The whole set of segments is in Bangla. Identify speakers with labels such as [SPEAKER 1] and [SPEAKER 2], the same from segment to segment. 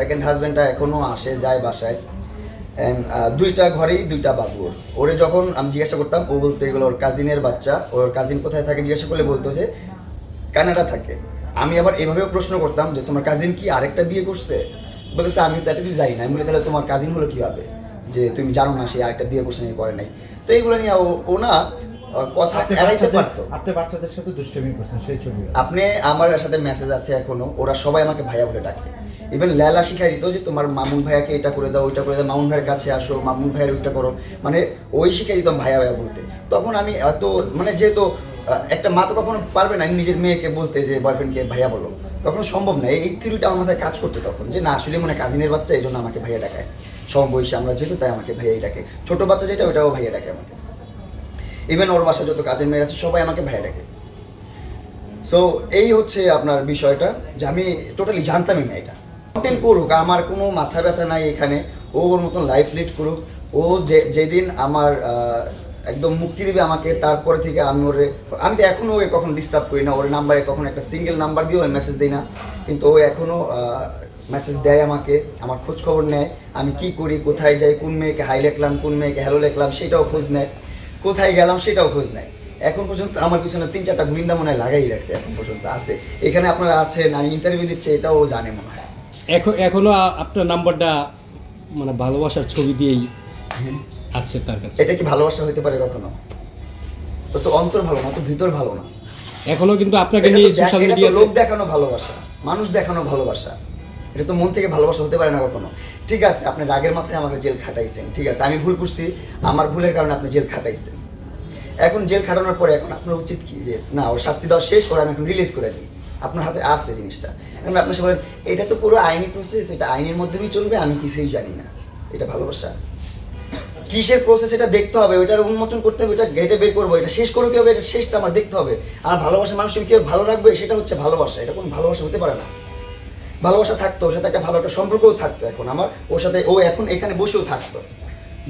[SPEAKER 1] সেকেন্ড হাজব্যান্ডটা এখনও আসে যায় বাসায়। আহ, দুইটা ঘরেই দুইটা বাবু ওর যখন আমি জিজ্ঞাসা করতাম ও বলতো এগুলো ওর কাজিনের বাচ্চা। ওর কাজিন কোথায় থাকে? জিজ্ঞাসা করলে বলতো যে কানাডা থাকে। আমি আবার এভাবেও প্রশ্ন করতাম যে তোমার কাজিন কি আরেকটা বিয়ে করছে? বলতেছে আমি তো এত কিছু জানি না। আমি বলি তাহলে তোমার কাজিন হলো কীভাবে? যে তুমি জানো না সে আরেকটা বিয়ে করছে নাকি করে নাই? তো এইগুলো নিয়ে ও না কথা এড়াইতে পারতো।
[SPEAKER 2] আপনি বাচ্চাদের সাথে দুষ্টামি করছেন সেই ছবি
[SPEAKER 1] আপনি আমার সাথে মেসেজ আছে এখনও ওরা সবাই আমাকে ভাইয়া বলে ডাকে। ইভেন লেলা শিখাই দিত যে তোমার মামুন ভাইয়াকে এটা করে দাও ওইটা করে দাও মামুন ভাইয়ের কাছে আসো মামুন ভাইয়ের ওইটা করো। মানে ওই শিখাই দিতাম ভাইয়া ভাইয়া বলতে। তখন আমি এত মানে যেহেতু একটা মা তো কখনো পারবে না নিজের মেয়েকে বলতে যে বয়ফ্রেন্ডকে ভাইয়া বলো। কখনো সম্ভব না। এই থিওরিটা আমার মাথায় কাজ করতো তখন যে না আসলে মানে কাজিনের বাচ্চা এই জন্য আমাকে ভাইয়া ডাকায়। সমবয়সী আমরা যেহেতু তাই আমাকে ভাইয়াই ডাকে। ছোট বাচ্চা যেটা ওটাও ভাইয়া ডাকে আমাকে। ইভেন ওর বাসা যত কাজের মেয়ে আছে, সবাই আমাকে ভাই ডাকে। সো এই হচ্ছে আপনার বিষয়টা যে আমি টোটালি জানতামই না এটা। কন্টেন্ট করুক, আমার কোনো মাথা ব্যথা নাই এখানে। ও ওর মতন লাইফ লিড করুক। ও যে, যেদিন আমার একদম মুক্তি দিবে আমাকে, তারপরে থেকে আমি ওরে, আমি তো এখনও ওকে কখনো ডিস্টার্ব করি না। ওর নাম্বারে কখনো একটা সিঙ্গেল নাম্বার দিয়েও আমি মেসেজ দিই না। কিন্তু ও এখনও মেসেজ দেয় আমাকে, আমার খোঁজ খবর নেয়। আমি কি করি, কোথায় যাই, কোন মেয়েকে হাই লেখলাম কোন মেয়েকে হ্যালো লেখলাম, সেটাও খোঁজ নেয়। কোথায় গেলাম সেটাও খোঁজ নেয় এখন পর্যন্ত আমার পিছনে তিন চারটা গুরিন্দা মনে হয় লাগাই রাখছে এখন পর্যন্ত আছে। এখানে আপনারা আছেন আমি ইন্টারভিউ দিচ্ছি এটাও জানে মনে হয়।
[SPEAKER 3] এখন এখনও আপনার নাম্বারটা মানে ভালোবাসার ছবি দিয়েই আছে তার কাছে।
[SPEAKER 1] এটা কি ভালোবাসা হতে পারে কখনো? ও তো অন্তর ভালো না তো ভিতর ভালো না।
[SPEAKER 3] এখনও কিন্তু আপনাকে নিয়ে সোশ্যাল মিডিয়াতে
[SPEAKER 1] লোক দেখানো ভালোবাসা মানুষ দেখানো ভালোবাসা। এটা তো মন থেকে ভালোবাসা হতে পারে না কখনো। ঠিক আছে, আপনি রাগের মাথায় আমাকে জেল খাটাইছেন, ঠিক আছে? আমি ভুল করছি, আমার ভুলের কারণে আপনি জেল খাটাইছেন। এখন জেল খাটানোর পরে এখন আপনার উচিত কি যে, না, ওর শাস্তি দেওয়া শেষ করে আমি এখন রিলিজ করে দিই। আপনার হাতে আসছে জিনিসটা। এখন আপনি সে বলেন, এটা তো পুরো আইনি প্রসেস এটা আইনের মাধ্যমেই চলবে, আমি কিছুই জানি না। এটা ভালোবাসা। কিসের প্রসেস এটা দেখতে হবে, ওইটার উন্মোচন করতে হবে এটা গেটে বের করব, এটা শেষ করব কীভাবে, এটা শেষটা আমার দেখতে হবে। আর ভালোবাসা মানুষকে কীভাবে ভালো রাখবে, সেটা হচ্ছে ভালোবাসা। এটা কোনো ভালোবাসা হতে পারে না। ভালোবাসা থাকতো, ওর সাথে একটা ভালো একটা সম্পর্কও থাকতো এখন। আমার, ওর সাথে ও এখন এখানে বসেও থাকতো।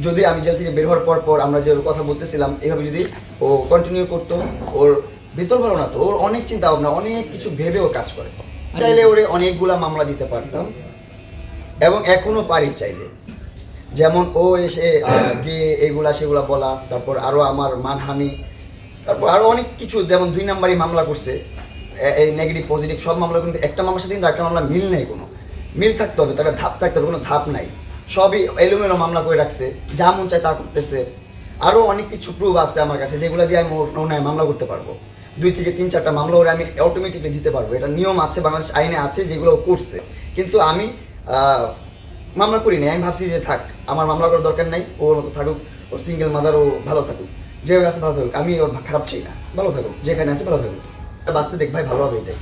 [SPEAKER 1] যদি আমি জেল থেকে বের হওয়ার পর পর আমরা যে কথা বলতেছিলাম, এভাবে যদি ও কন্টিনিউ করতো, ওর ভিতর ভালো না তো, ওর অনেক চিন্তা ভাবনা অনেক কিছু ভেবে ও কাজ করে। চাইলে ওরে অনেকগুলা মামলা দিতে পারতাম, এবং এখনও পারি চাইলে। যেমন ও এসে গিয়ে এগুলা সেগুলা বলা, তারপর আরও আমার মানহানি, তারপর আরও অনেক কিছু, যেমন দুই নাম্বারই মামলা করছে এই নেগেটিভ পজিটিভ সব মামলা কিন্তু একটা মামলার সাথে কিন্তু একটা মামলা মিল নেই কোনো। মিল থাকতে হবে, তার ধাপ থাকতে হবে, কোনো ধাপ নাই। সবই এলোমেলো মামলা করে রাখছে, যা মন চায় তা করতেছে। আরও অনেক কিছু প্রুফ আছে আমার কাছে, যেগুলো দিয়ে আমি ওর- ওনায় মামলা করতে পারব। দুই থেকে তিন চারটা মামলা ওরে আমি অটোমেটিকলি দিতে পারব। এটা নিয়ম আছে, বাংলাদেশ আইনে আছে, যেগুলো করছে। কিন্তু আমি মামলা করি নাই, আমি ভাবছি যে থাক, আমার মামলা করার দরকার নাই ওর মতো থাকুক, ও সিঙ্গেল মাদার ও ভালো থাকুক। যেভাবে আছে ভালো থাকুক, আমি ওর খারাপ চাই না, ভালো থাকুক, যেখানে আছে ভালো থাকুক। বাঁচতে দেখ ভাই ভালো হবে এটাই।